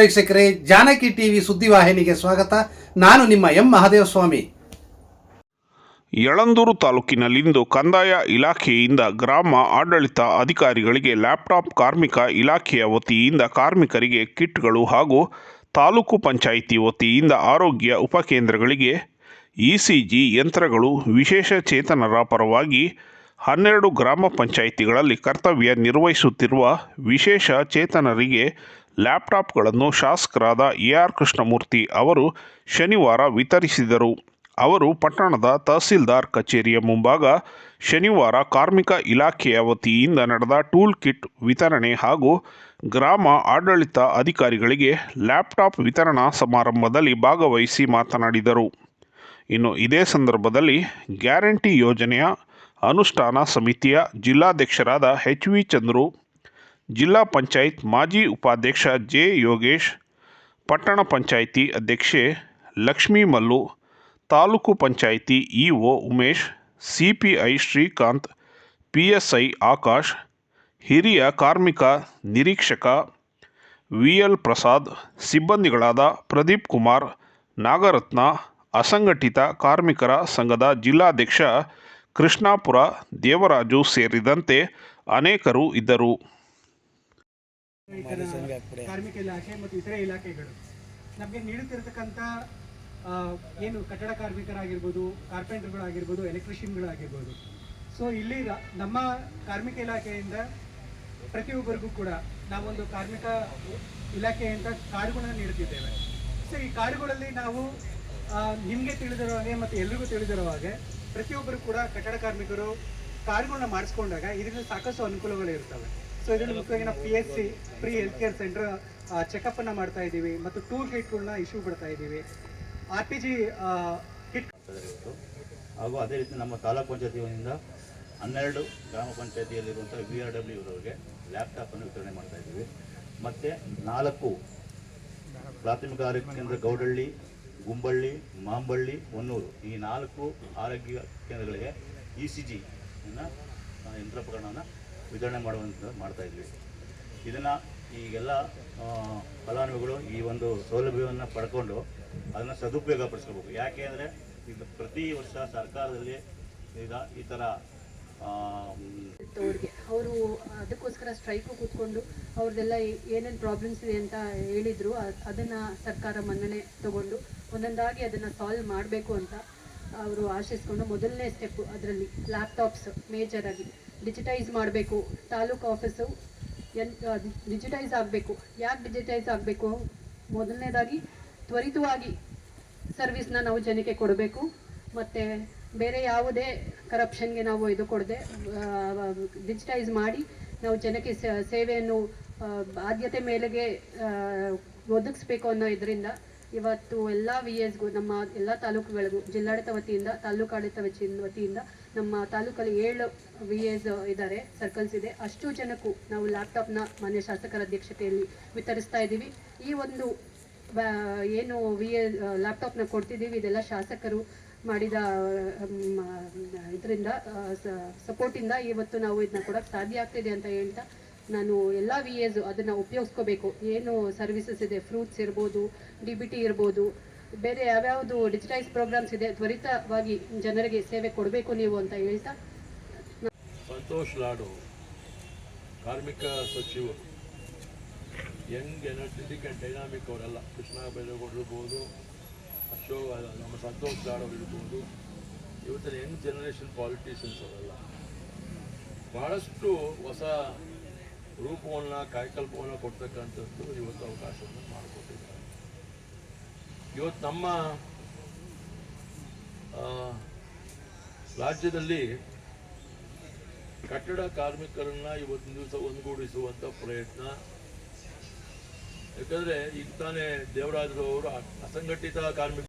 ವೀಕ್ಷಕರೇ, ಜಾನಕಿ ಟಿವಿ ಸುದ್ದಿವಾಹಿನಿಗೆ ಸ್ವಾಗತ. ನಾನು ನಿಮ್ಮ ಎಂ ಮಹಾದೇವಸ್ವಾಮಿ. ಯಳಂದೂರು ತಾಲೂಕಿನಲ್ಲಿಂದು ಕಂದಾಯ ಇಲಾಖೆಯಿಂದ ಗ್ರಾಮ ಆಡಳಿತ ಅಧಿಕಾರಿಗಳಿಗೆ ಲ್ಯಾಪ್ಟಾಪ್ ಕಾರ್ಮಿಕ ಇಲಾಖೆಯ ವತಿಯಿಂದ ಕಾರ್ಮಿಕರಿಗೆ ಕಿಟ್ಗಳು ಹಾಗೂ ತಾಲೂಕು ಪಂಚಾಯಿತಿ ವತಿಯಿಂದ ಆರೋಗ್ಯ ಉಪಕೇಂದ್ರಗಳಿಗೆ ಇಸಿಜಿ ಯಂತ್ರಗಳು ವಿಶೇಷ ಚೇತನರ ಪರವಾಗಿ ಹನ್ನೆರಡು ಗ್ರಾಮ ಪಂಚಾಯಿತಿಗಳಲ್ಲಿ ಕರ್ತವ್ಯ ನಿರ್ವಹಿಸುತ್ತಿರುವ ವಿಶೇಷ ಚೇತನರಿಗೆ ಲ್ಯಾಪ್ಟಾಪ್ಗಳನ್ನು ಶಾಸಕರಾದ ಎ ಆರ್ ಕೃಷ್ಣಮೂರ್ತಿ ಅವರು ಶನಿವಾರ ವಿತರಿಸಿದರು. ಅವರು ಪಟ್ಟಣದ ತಹಸೀಲ್ದಾರ್ ಕಚೇರಿಯ ಮುಂಭಾಗ ಶನಿವಾರ ಕಾರ್ಮಿಕ ಇಲಾಖೆಯ ವತಿಯಿಂದ ನಡೆದ ಟೂಲ್ ಕಿಟ್ ವಿತರಣೆ ಹಾಗೂ ಗ್ರಾಮ ಆಡಳಿತ ಅಧಿಕಾರಿಗಳಿಗೆ ಲ್ಯಾಪ್ಟಾಪ್ ವಿತರಣಾ ಸಮಾರಂಭದಲ್ಲಿ ಭಾಗವಹಿಸಿ ಮಾತನಾಡಿದರು. ಇನ್ನು ಇದೇ ಸಂದರ್ಭದಲ್ಲಿ ಗ್ಯಾರಂಟಿ ಯೋಜನೆಯ ಅನುಷ್ಠಾನ ಸಮಿತಿಯ ಜಿಲ್ಲಾಧ್ಯಕ್ಷರಾದ ಎಚ್ ವಿ ಚಂದ್ರು ಜಿಲ್ಲಾ ಪಂಚಾಯತ್ ಮಾಜಿ ಉಪಾಧ್ಯಕ್ಷ ಜೆ ಯೋಗೇಶ್, ಪಟ್ಟಣ ಪಂಚಾಯಿತಿ ಅಧ್ಯಕ್ಷೆ Lakshmi Mallu, taluk panchayat EO Umesh, CPI Srikanth, PSI Akash, ಹಿರಿಯ ಕಾರ್ಮಿಕ ನಿರೀಕ್ಷಕ ವಿಎಲ್ ಪ್ರಸಾದ್, ಸಿಬ್ಬಂದಿಗಳಾದ ಪ್ರದೀಪ್ ಕುಮಾರ್, ನಾಗರತ್ನ, ಅಸಂಘಟಿತ ಕಾರ್ಮಿಕರ ಸಂಘದ ಜಿಲ್ಲಾಧ್ಯಕ್ಷ ಕೃಷ್ಣಾಪುರ ದೇವರಾಜು ಸೇರಿದಂತೆ ಅನೇಕರು ಇದ್ದರು. ಕಾರ್ಮಿಕ ಇಲಾಖೆ ಮತ್ತು ಇತರೆ ಇಲಾಖೆಗಳು ನಮಗೆ ನೀಡುತ್ತಿರತಕ್ಕಂಥ ಏನು ಕಟ್ಟಡ ಕಾರ್ಮಿಕರಾಗಿರ್ಬೋದು ಕಾರ್ಪೆಂಟರ್ಗಳಾಗಿರ್ಬೋದು ಎಲೆಕ್ಟ್ರಿಷಿಯನ್ಗಳಾಗಿರ್ಬೋದು. ಸೊ ಇಲ್ಲಿ ನಮ್ಮ ಕಾರ್ಮಿಕ ಇಲಾಖೆಯಿಂದ ಪ್ರತಿಯೊಬ್ಬರಿಗೂ ಕೂಡ ನಾವೊಂದು ಕಾರ್ಮಿಕ ಇಲಾಖೆಯಿಂದ ಕಾರ್ಡ್ಗಳನ್ನು ನೀಡುತ್ತಿದ್ದೇವೆ. ಸೊ ಈ ಕಾರ್ಡ್ಗಳಲ್ಲಿ ನಾವು ನಿಮಗೆ ತಿಳಿದಿರೋ ಹಾಗೆ ಮತ್ತು ಎಲ್ರಿಗೂ ತಿಳಿದಿರೋ ಹಾಗೆ ಪ್ರತಿಯೊಬ್ಬರು ಕೂಡ ಕಟ್ಟಡ ಕಾರ್ಮಿಕರು ಕಾರ್ಡ್ಗಳನ್ನ ಮಾಡಿಸ್ಕೊಂಡಾಗ ಇದರಿಂದ ಸಾಕಷ್ಟು ಅನುಕೂಲಗಳು ಇರ್ತವೆ. ಸೊ ಇದರಲ್ಲಿ ಮುಖ್ಯವಾಗಿ ನಾವು P S C free health care centre checkup ಅನ್ನ ಮಾಡ್ತಾ ಇದ್ದೀವಿ ಮತ್ತು ಟೂಲ್ ಕಿಟ್ಗಳನ್ನ ಇಶ್ಯೂ ಬಿಡ್ತಾ ಇದ್ದೀವಿ. ಆರ್ ಪಿ ಜಿ ಕಿಟ್ ಹಾಗೂ ಅದೇ ರೀತಿ ನಮ್ಮ ತಾಲೂಕು ಪಂಚಾಯತಿ ಹನ್ನೆರಡು ಗ್ರಾಮ ಪಂಚಾಯತಿಯಲ್ಲಿರುವಂಥ ವಿ ಆರ್ ಡಬ್ಲ್ಯೂ ಇವರವರಿಗೆ ಲ್ಯಾಪ್ಟಾಪನ್ನು ವಿತರಣೆ ಮಾಡ್ತಾ ಇದ್ದೀವಿ. ಮತ್ತು ನಾಲ್ಕು ಪ್ರಾಥಮಿಕ ಆರೋಗ್ಯ ಕೇಂದ್ರ ಗೌಡಳ್ಳಿ, ಗುಂಬಳ್ಳಿ, ಮಾಂಬಳ್ಳಿ, ಹೊನ್ನೂರು ಈ ನಾಲ್ಕು ಆರೋಗ್ಯ ಕೇಂದ್ರಗಳಿಗೆ ಇ ಸಿ ಜಿ ಯಂತ್ರೋಪಕರಣವನ್ನು ವಿತರಣೆ ಮಾಡುವಂತ ಮಾಡ್ತಾ ಇದ್ವಿ. ಇದನ್ನು ಈಗೆಲ್ಲ ಫಲಾನುಭವಿಗಳು ಈ ಒಂದು ಸೌಲಭ್ಯವನ್ನು ಪಡ್ಕೊಂಡು ಅದನ್ನು ಸದುಪಯೋಗ ಪಡಿಸ್ಕೋಬೇಕು ಯಾಕೆ ಅಂದರೆ ಇದು ಪ್ರತಿ ವರ್ಷ ಸರ್ಕಾರದಲ್ಲಿ ಈಗ ಈ ಥರ ಅವ್ರಿಗೆ ಅವರು ಅದಕ್ಕೋಸ್ಕರ ಸ್ಟ್ರೈಕು ಕೂತ್ಕೊಂಡು ಅವ್ರದ್ದೆಲ್ಲ ಏನೇನು ಪ್ರಾಬ್ಲಮ್ಸ್ ಇದೆ ಅಂತ ಹೇಳಿದ್ರು ಅದನ್ನು ಸರ್ಕಾರ ಮನ್ನಣೆ ತಗೊಂಡು ಒಂದೊಂದಾಗಿ ಅದನ್ನ ಸಾಲ್ವ್ ಮಾಡಬೇಕು ಅಂತ ಅವರು ಆಶಿಸ್ಕೊಂಡು ಮೊದಲನೇ ಸ್ಟೆಪ್ ಅದರಲ್ಲಿ ಲ್ಯಾಪ್ಟಾಪ್ಸ್ ಮೇಜರ್ ಆಗಿ. ಡಿಜಿಟೈಸ್ ಮಾಡಬೇಕು. ತಾಲೂಕು ಆಫೀಸು ಎನ್ ಡಿಜಿಟೈಸ್ ಆಗಬೇಕು. ಯಾಕೆ ಡಿಜಿಟೈಸ್ ಆಗಬೇಕು? ಮೊದಲನೇದಾಗಿ ತ್ವರಿತವಾಗಿ ಸರ್ವಿಸ್ನ ನಾವು ಜನಕ್ಕೆ ಕೊಡಬೇಕು. ಮತ್ತು ಬೇರೆ ಯಾವುದೇ ಕರಪ್ಷನ್ಗೆ ನಾವು ಇದು ಕೊಡದೆ ಡಿಜಿಟೈಸ್ ಮಾಡಿ ನಾವು ಜನಕ್ಕೆ ಸೇವೆಯನ್ನು ಆದ್ಯತೆ ಮೇಲೆಗೆ ಒದಗಿಸ್ಬೇಕು ಅನ್ನೋ ಇದರಿಂದ ಇವತ್ತು ಎಲ್ಲ ವಿ ಎಸ್ಗೂ ನಮ್ಮ ಎಲ್ಲ ತಾಲೂಕುಗಳಿಗೂ, ಜಿಲ್ಲಾಡಳಿತ ವತಿಯಿಂದ ತಾಲೂಕಾಡಳಿತ ವತಿಯಿಂದ ನಮ್ಮ ತಾಲೂಕಲ್ಲಿ ಏಳು ವಿ ಎಸ್ ಇದ್ದಾರೆ ಸರ್ಕಲ್ಸ್ ಇದೆ. ಅಷ್ಟು ಜನಕ್ಕೂ ನಾವು ಲ್ಯಾಪ್ಟಾಪ್ನ ಮಾನ್ಯ ಶಾಸಕರ ಅಧ್ಯಕ್ಷತೆಯಲ್ಲಿ ವಿತರಿಸ್ತಾ ಇದ್ದೀವಿ. ಈ ಒಂದು ಏನು ವಿ ಎ ಲ್ಯಾಪ್ಟಾಪ್ನ ಕೊಡ್ತಿದ್ದೀವಿ. ಇದೆಲ್ಲ ಶಾಸಕರು ಮಾಡಿದ ಇದರಿಂದ ಸಪೋರ್ಟಿಂದ ಇವತ್ತು ನಾವು ಇದನ್ನ ಕೊಡೋಕ್ಕೆ ಸಾಧ್ಯ ಆಗ್ತಿದೆ ಅಂತ ಹೇಳ್ತಾ ನಾನು ಎಲ್ಲ ವಿ ಎಸ್ ಅದನ್ನು ಉಪಯೋಗಿಸ್ಕೋಬೇಕು. ಏನು ಸರ್ವಿಸಸ್ ಇದೆ ಫ್ರೂಟ್ಸ್ ಇರ್ಬೋದು ಡಿ ಬಿ ಟಿ ಇರ್ಬೋದು, ಬೇರೆ ಯಾವ್ಯಾವುದು ಡಿಜಿಟೈಸ್ ಪ್ರೋಗ್ರಾಮ್ಸ್ ಇದೆ, ತ್ವರಿತವಾಗಿ ಜನರಿಗೆ ಸೇವೆ ಕೊಡಬೇಕು ನೀವು ಅಂತ ಹೇಳ್ತಾ. ಸಂತೋಷ್ ಲಾಡು, ಕಾರ್ಮಿಕ ಸಚಿವರು ಯಂಗ್ ಎನರ್ಜೆಟಿಕ್ ಆ್ಯಂಡ್ ಡೈನಾಮಿಕ್ ಅವರೆಲ್ಲ, ಕೃಷ್ಣ ಅಶೋಕ್, ನಮ್ಮ ಸಂತೋಷ್ ಲಾಡು ಇರ್ಬೋದು. ಇವತ್ತಿನ ಯಂಗ್ ಜನರೇಷನ್ ಪಾಲಿಟಿಷಿಯನ್ಸ್ ಅವರೆಲ್ಲ. ಭಾಳಷ್ಟು ಹೊಸ ರೂಪವನ್ನು, ಕಾಯಕಲ್ಪವನ್ನು ಕೊಡ್ತಕ್ಕಂಥದ್ದು ಇವತ್ತು ಅವಕಾಶವನ್ನು ಮಾಡಿಕೊಟ್ಟಿದ್ದಾರೆ. ಇವತ್ತು ನಮ್ಮ ರಾಜ್ಯದಲ್ಲಿ ಕಟ್ಟಡ ಕಾರ್ಮಿಕರನ್ನ ಇವತ್ತಿನ ದಿವಸ ಒಂದುಗೂಡಿಸುವಂತ ಪ್ರಯತ್ನ. ಯಾಕಂದ್ರೆ ಈಗ ತಾನೇ ದೇವರಾಜರು ಅವರು ಅಸಂಘಟಿತ ಕಾರ್ಮಿಕ